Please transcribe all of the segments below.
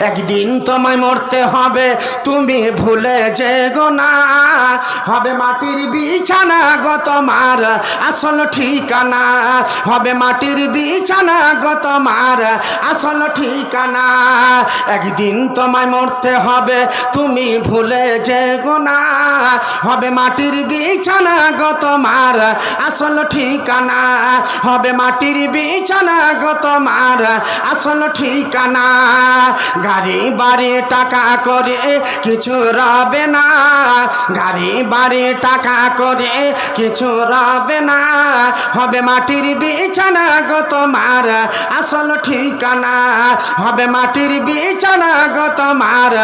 একদিন তোমায় মরতে হবে, তুমি ভুলে যেগো না। হবে মাটির বিছানা গো তোমার, আসল ঠিকানা। হবে মাটির বিছানা গো তোমার, আসল ঠিকানা। একদিন তোমায় মরতে হবে, তুমি ভুলে যেগো না। হবে মাটির বিছানা গো তোমার, আসল ঠিকানা। হবে মাটির বিছানা গো তোমার, আসল ঠিকানা। গাড়ি বাড়ি টাকা করে কিছু রবে না। গাড়ি বাড়ি টাকা করে কিছু রবে না। হবে মাটির বিছানা গো তোমার, আসল ঠিকানা। হবে মাটির বিছানা গো তোমার,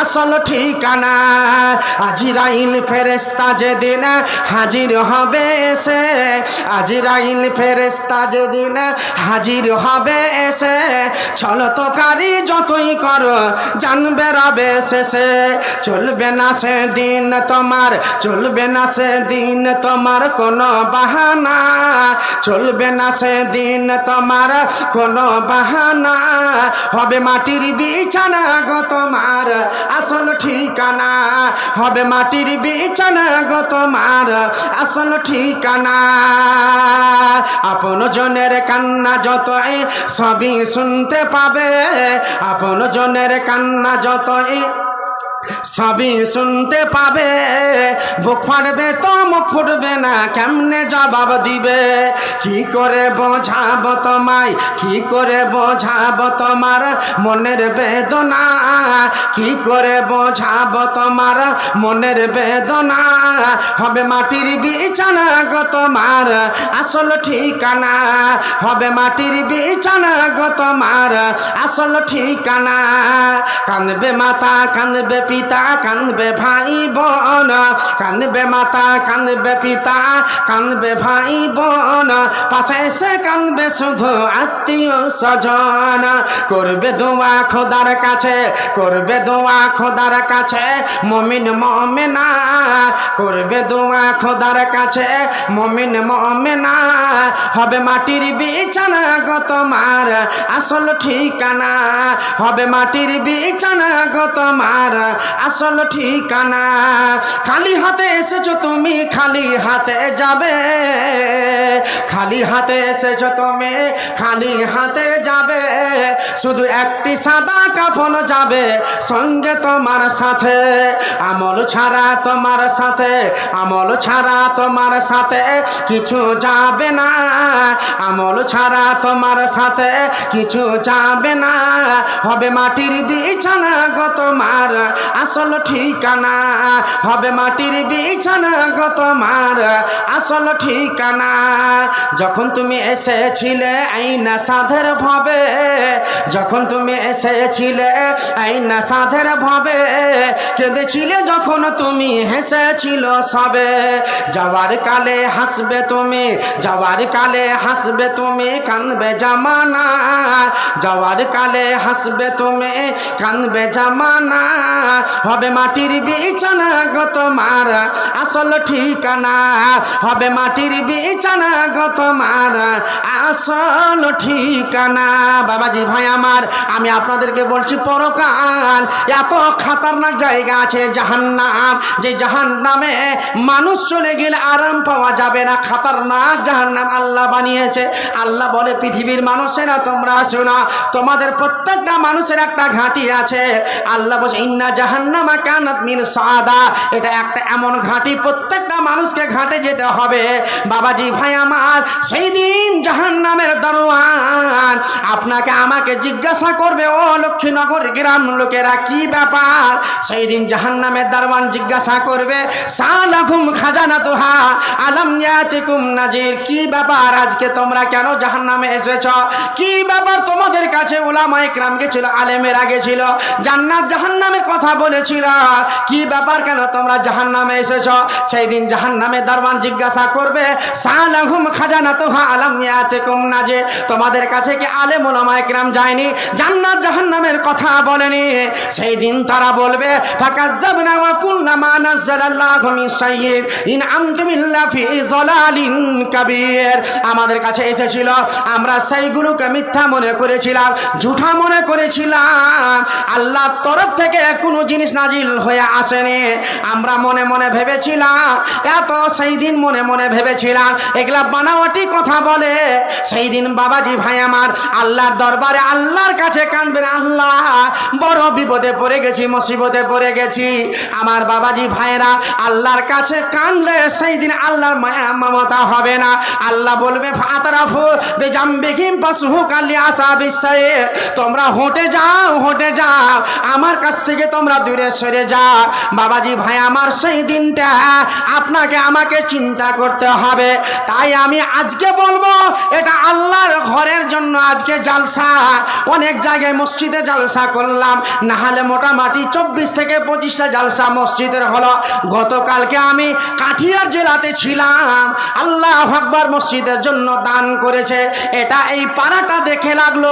আসল ঠিকানা। আজিরাইল ফেরেস্তা যেদিন হাজির হবে এসে, আজিরাইল ফেরেস্তা যেদিন হাজির হবে এসে চলো তো কারি যতই জানবে রবে শেষে। চলবে না সে দিন তোমার, চলবে না সে দিন তোমার কোনো বাহানা। চলবে না সে দিন তোমার কোনো বাহানা। হবে মাটির বিছানা গো তোমার, আসল ঠিকানা। হবে মাটির বিছানা গো তোমার, আসল ঠিকানা। আপন জনের কান্না যতই সবই শুনতে পাবে, আপন জনের কান্না যতই সবই শুনতে পাবে, বুক ফাটবে তো মুখ ফুটবে না, কেমনে জবাব দিবে? কি করে বোঝাবো তোমায়? কি করে বোঝাবো তোমার মনের বেদনা? কি করে বোঝাবো তোমার মনের বেদনা? হবে মাটির বিছানা গো তোমার আসল ঠিকানা হবে মাটির বিছানা গো তোমার। আসল ঠিকানা কান্দবে মাতা কান্দবে পিতা কান্দবে ভাই বোন কান্দবে মাতা কান্দবে পিতা কান্দবে ভাই বোন পাশে এসে কান্দবে শুধু আত্মীয় স্বজন। করবে দোয়া খোদার কাছে, করবে দোয়া খোদার কাছে, মমিন মমেনা। করবে দোয়া খোদার কাছে, মমিন মমেনা। হবে মাটির বিছানা গো তোমার, আসল ঠিকানা। হবে মাটির বিছানা গো তোমার, আসল ঠিকানা। খালি হাতে এসেছ তুমি, খালি হাতে যাবে। খালি হাতে এসেছ তুমি, খালি হাতে যাবে, শুধু একটি সাদা কাফন যাবে সঙ্গে তোমার সাথে, আমল ছাড়া তোমার সাথে, আমল ছাড়া তোমার সাথে কিছু যাবে না, আমল ছাড়া তোমার সাথে কিছু যাবে না, হবে মাটির বিছানা গো তোমার আসল ঠিকানা, হবে মাটির বিছানা গো তোমার আসল ঠিকানা। যখন তুমি এসেছিলে আইনা সাধের ভাবে, যখন তুমি এসেছিলে আইনা সাধের ভাবে, কেঁদেছিলে যখন তুমি হেসেছিল সবে। যাওয়ার কালে হাসবে তুমি, যাওয়ার কালে হাসবে তুমি কানবে জামানা। যাওয়ার কালে হাসবে তুমি কানবে জামানা। হবে মাটির বিছানা গো তোমার আসল ঠিকানা। হবে মাটির বিছানা গো তোমার আসল ঠিকানা। বাবাজি ভাই আমার, আমি আপনাদেরকে বলছি, পরকাল এত খাতারনাক জায়গা আছে জাহান্নাম। যে জাহান্নামে মানুষ চলে গেলে আরাম পাওয়া যাবে না। খাতারনাক জাহান্নাম আল্লাহ বানিয়েছে। আল্লাহ বলে, পৃথিবীর মানুষেরা তোমরা শোনা তোমাদের প্রত্যেকটা মানুষের একটা ঘাঁটি আছে। আল্লাহ বলছে, ইন্না জাহান্নামা কানাত সাদা। এটা একটা এমন ঘাঁটি। প্রত্যেকটা মানুষকে ঘাটে যেতে হবে। বাবাজি ভাই আমার সেই দিন জাহান্নামের দরওয়ান আপনাকে আমাকে জিজ্ঞাসা করবে, ও লক্ষ্মীনগর গ্রাম লোকেরা, কি ব্যাপার? সেই দিন জাহান্নামের দারওয়ান জিজ্ঞাসা করবে সালাহুম খাজানা তোহা, আলম ইয়াতিকুম নাজির, কি ব্যাপার আজকে তোমরা কেন জাহান্নামে এসেছ? কি ব্যাপার তোমাদের কাছে উলামায়ে ক্রাম গেছিল, আলেমের আগে জান্নাত জাহান্নামের কথা বলেছিল, কি ব্যাপার কেন তোমরা জাহান্নামে এসেছ? সেই দিন জাহান্নামে দারওয়ান জিজ্ঞাসা করবে সালাহুম তোমাদের কাছে কি ক্রাম যায়নি? জান্নাত জাহান্নামের কথা বলেনি। সেই দিন তারা বলবে আমাদের কাছে এসেছিল, আমরা সেইগুলোকে মিথ্যা মনে করেছিলাম, ঝুঠা মনে করেছিলাম। আল্লাহর তরফ থেকে কোনো জিনিস নাজিল হয়ে আসেনি। আমরা মনে মনে ভেবেছিলাম, এত সেই দিন মনে মনে ভেবেছিলাম, এগুলা বানাওয়াটি কথা বলে। সেই দিন বাবাজি ভাই আমার আল্লাহর দরবারে আল্লাহর কাছে কাঁদবেন, আল্লাহ, বড় বিপদে পড়ে গেছি, মুসিবতে পড়ে গেছি। আমার বাবাজি ভাইরা আল্লাহর কাছে কানলে সেই দিন আল্লাহর মায়া মমতা হবে না। আল্লাহ বলবে, ফাতারাফু বেজাম্বিকিম পাসহু কালি আসা বিশ্বায়ে তোমরা হোটে যাও হোটে যাও, আমার কাছ থেকে তোমরা দূরে সরে যাও। বাবাজি ভাই আমার, সেই দিনটা আপনাকে আমাকে চিন্তা করতে হবে। তাই আমি আজকে বলব, এটা আল্লাহর ঘরের জন্য আজকে জালসা। অনেক জায়গায় মসজিদে জালসা করলাম না হলে মোটামুটি চব্বিশ থেকে পঁচিশটা জালসা মসজিদের হলো। গতকালকে আমি কাঠিয়ার জেলাতে ছিলাম, আল্লাহ আকবর মসজিদের জন্য দান করেছে। এটা এই পাড়াটা দেখে লাগল,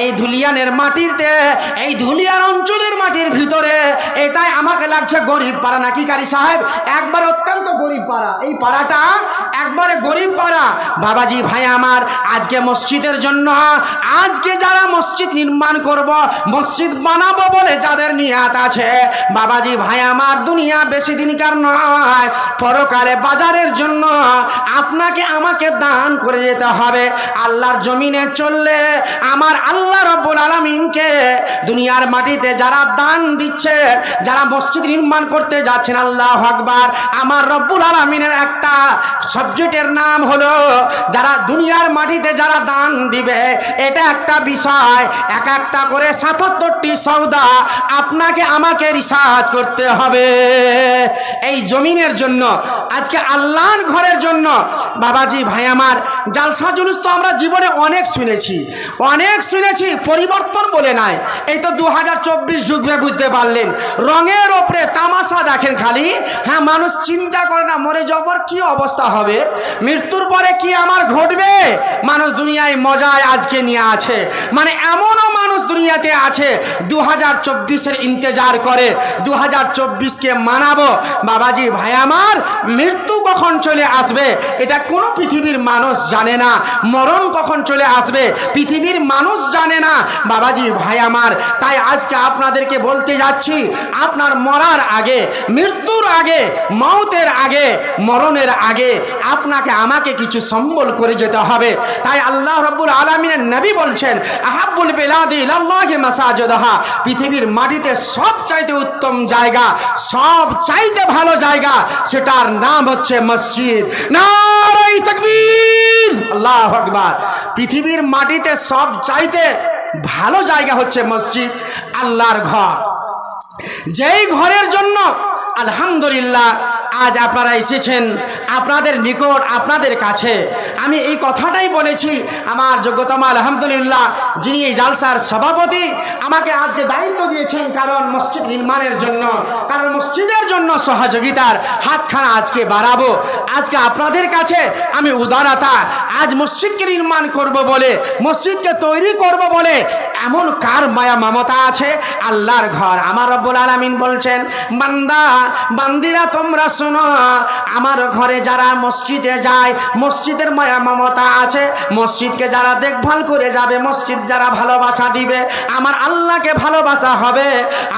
এই ধুলিয়ানের মাটিতে, এই ধুলিয়ার অঞ্চলের মাটির ভিতরে আমাকে লাগছে গরিব পাড়া নাকি কারি সাহেব? একবার অত্যন্ত গরিব পাড়া। এই পাড়াটা একবারে গরিব পাড়া। বাবাজি ভাই আমার, আজকে মসজিদের জন্য, আজকে যারা মসজিদ নির্মাণ করব, মসজিদ বানাবো বলে যাদের নিয়াত আছে, বাবাজি ভাই আমার দুনিয়া বেশি দিনকার নয়, পরকালে বাজারের জন্য আপনাকে আমাকে দান করে যেতে হবে। আল্লাহর জমিনে চললে আমার আল্লাহ রব্বুল আলমিনকে দুনিয়ার মাটিতে যারা দান দিচ্ছে, যারা মসজিদ নির্মাণ করতে যাচ্ছেন, আল্লাহ আকবার। আমার রব্বুল আলমিনের একটা সাবজেক্টের নাম হলো, যারা দুনিয়ার মাটিতে যারা দান দিবে, এটা একটা বিষয়। এক একটা করে সাতাত্তরটি সৌদা আপনাকে আমাকে রিসার্চ করতে হবে। এই জমিনের জন্য, আজকে আল্লাহর ঘরের জন্য, বাবাজি ভাই আমার, জালসা জুলুস তো আমরা জীবনে অনেক শুনেছি। অনেক শুনেছি, পরিবর্তন বলে নাই। এই তো দু হাজার চব্বিশ ঢুকবে বুঝতে পারলেন। রঙের ওপরে তামাশা দেখেন খালি। হ্যাঁ মানুষ চিন্তা করে না, মরে যাবার কি অবস্থা হবে? মৃত্যুর পরে কি আমার ঘটবে? মানুষ দুনিয়ায় মজায় আজকে নিয়ে আছে। মানে এমনও মানুষ দুনিয়াতে আছে দু হাজার চব্বিশের ইন্তজার করে দু হাজার চব্বিশকে মানাবো। বাবাজি ভাই, আমার মৃত্যু কখন চলে আসবে? এটা কোনো পৃথিবীর মানুষ জানে না। মরণ কখন চলে আসবে? পৃথিবীর মানুষ জানে না। বাবাজি ভাই আমার, তাই আজকে আপনাদেরকে বলতে যাচ্ছি, আপনার মরার আগে, মৃত্যুর আগে, মৌতের আগে, মরণের আগে আপনাকে আমাকে কিছু সম্বল করে যেতে হবে। তাই আল্লাহ রব্বুল আলমিনের নবী বলছেন আহাবুল বেলাদি পৃথিবীর মাটিতে সব চাইতে উত্তম জায়গা সব চাইতে ভালো জায়গা, সেটার নাম হচ্ছে মসজিদ। আল্লাহ আকবার। পৃথিবীর মাটিতে সব চাইতে ভালো জায়গা হচ্ছে মসজিদ, আল্লাহর ঘর। যেই ঘরের জন্য আলহামদুলিল্লাহ আজ আপনারা এসেছেন আপনাদের নিকট, আপনাদের কাছে। আমি এই কথাটাই বলেছি, আমার যোগ্যতম আলহামদুলিল্লাহ যিনি এই জালসার সভাপতি, আমাকে আজকে দায়িত্ব দিয়েছেন কারণ মসজিদ নির্মাণের জন্য। কারণ জন্য সহযোগিতার হাতখানা আজকে বাড়াবো। আজকে আপনাদের কাছে আমি উদারতা, আজ মসজিদকে নির্মাণ করব বলে, মসজিদকে তৈরি করব বলে এমন কার মায়া মমতা আছে? আল্লাহর ঘর। আমার রব্বুল আলামিন বলছেন, বান্দা, বান্দিরা, তোমরা শোনো, আমার ঘরে যারা মসজিদে যায়, মসজিদের মায়া মমতা আছে। মসজিদকে যারা দেখভাল করে যাবে, মসজিদ যারা ভালোবাসা দিবে, আমার আল্লাহকে ভালোবাসা হবে।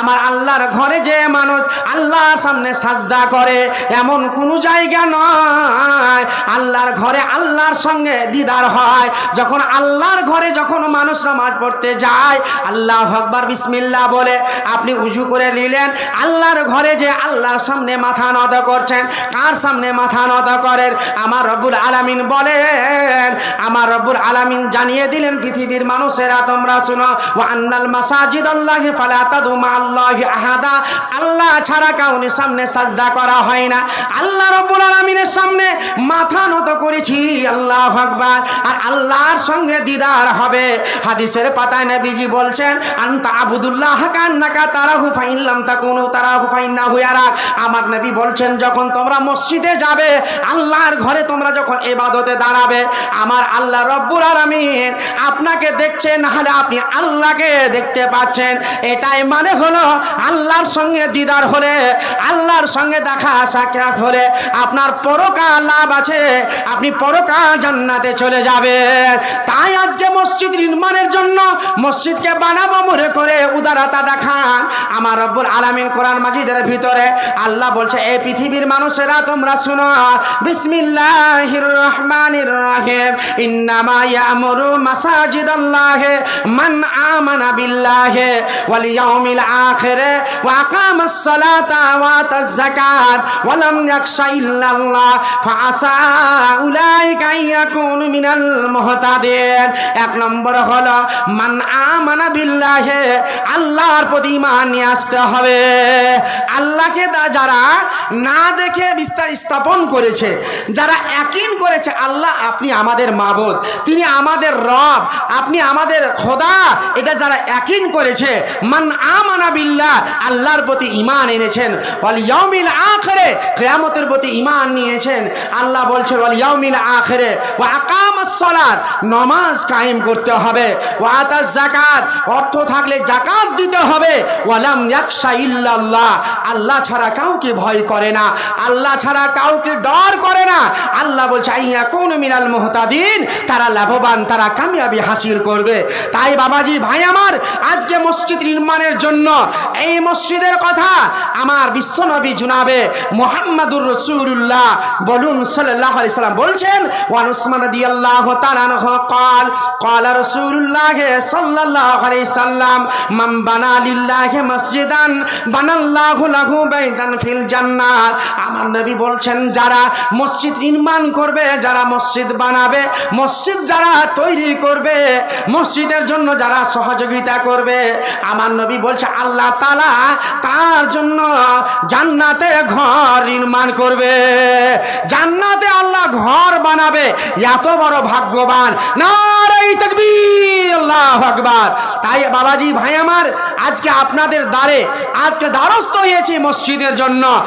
আমার আল্লাহর ঘরে যে মানুষ আল্লাহর সামনে সাজদা করে, এমন কোনো জায়গা নয়। আল্লাহর ঘরে আল্লাহর সঙ্গে দিদার হয়। যখন আল্লাহর ঘরে যখন মানুষ নামাজ পড়তে যায়, আল্লাহ আকবার, বিসমিল্লাহ বলে, আপনি উজু করে নিলেন। আল্লাহর ঘরে যে আল্লাহর সামনে মাথা নত করছেন, কার সামনে মাথা নত করেন? আমার রব্বুল আলামিন বলেন, আমার রব্বুল আলামিন জানিয়ে দিলেন, পৃথিবীর মানুষেরা, তোমরা শুনো ও আন্নাল মাসাজিদ আল্লাহি ফালা তাদু মা আল্লাহি আহাদা। আল্লাহ ছাড়া কাউনের সামনে সাজদা করা হয় না। আল্লাহ রব্বুল আলামিনের সামনে মাথা নত করেছি, আল্লাহ আকবার। আর আল্লাহর সঙ্গে দিদার হবে। হাদিসের পাতায় নবীজি বলছেন, আনতা আবুদুল্লাহ কান্নাকা তারাহু, ফাইনলাম তাকুনু তারাহু ফাইন্নাহু ইয়ারা আমার নবী বলছেন, যখন তোমরা মসজিদে যাবে, আল্লাহর ঘরে তোমরা যখন এবাদতে দাঁড়াবে, আমার আল্লাহ রব্বুর আলামিন আপনাকে দেখছেন নাহলে আপনি আল্লাহকে দেখতে পাচ্ছেন। এটাই মানে হলো আল্লাহর সঙ্গে দিদার হলে আল্লাহর সঙ্গে দেখা সাক্ষাৎ হলে আপনার পরকাল লাভ আছে, আপনি পরকাল জান্নাতে চলে যাবেন। তাই আজকে মসজিদ নির্মাণের জন্য মসজিদকে বানাবো মনে করে উদারতা দেখান। আমার রব্বুল আলামিন কোরআন মাজিদের ভিতরে আল্লাহ বলছে এই পৃথিবীর মানুষেরা তোমরা শুনো, বিসমিল্লাহির রহমানির রহিম। ইন্নামা ইয়ামুরু মাসাজিদাল্লাহি মান আমানা বিল্লাহি ওয়াল ইয়াউমিল আখির ওয়া আকামাস সালাতা ওয়া যাকাত ওয়া লাম ইয়াখশা ইল্লাল্লাহ, ফাআসা উলাইকা ইয়াকুনু মিনাল মুহতাদিন। এক নম্বর হলো, মান আমানা বিল্লাহি, আল্লাহর প্রতি ঈমান নিয়ে আসতে হবে। আল্লাহকে যারা না দেখে বিস্তার স্থাপন করেছে, যারা একিন করেছে, আল্লাহ আপনি আমাদের মাবুদ, তিনি আমাদের রব, আপনি আমাদের খোদা, এটা যারা একিন করেছে, মান আমানা বিল্লাহ, আল্লাহর প্রতি ঈমান এনেছেন, ওয়াল ইয়াউমিল আখিরে, কিয়ামতের প্রতি ঈমান নিয়েছেন। আল্লাহ বলছেন, ওয়াল ইয়াউমিল আখিরে, ওয়া আকামাস সালাত নামাজ কায়েম করতে হবে। ওয়া আতাজ যাকাত অর্থ থাকলে যাকাত দিতে হবে। ওয়ালাম ইয়াকশা ইল্লাল্লাহ আল্লাহ ছাড়া কাউকে ভয় করে না। আল্লাহ ছাড়া কাউকে ডর করে না। আল্লাহ বলছে আইয়া কোন মিনাল মুহতাদিন তারা লাভবান, তারা কামিয়াবি হাসিল করবে। তাই বাবাজি, ভাই আমার, আজকে মসজিদ নির্মাণের জন্য, এই মসজিদের কথা আমার বিশ্বনবী নবী জুনাবে মোহাম্মদুর রসুল্লাহ বলুন সাল্লাহ আলি সাল্লাম বলছেন, ওয়ান উসমান দি আল্লাহ রসুল্লাহ সাল্লাহ আলি সাল্লাম মাম মসজিদান লাহু ফিল জান্নাত আমার নবী বলছেন, যারা মসজিদ নির্মাণ করবে, যারা মসজিদ বানাবে, মসজিদ যারা তৈরি করবে, মসজিদের জন্য যারা সহযোগিতা করবে। আমার নবী বলছে, আল্লাহ তালা তার জন্য জান্নাতে ঘর নির্মাণ করবে। জান্নাতে আল্লাহ ঘর বানাবে। এত বড় ভাগ্যবান। আল্লাহ তাই বাবাজি ভাই আমার, আজকে আপনাদের দ্বারে, আজকে দ্বারস্থ হয়েছি মসজিদের জন্য।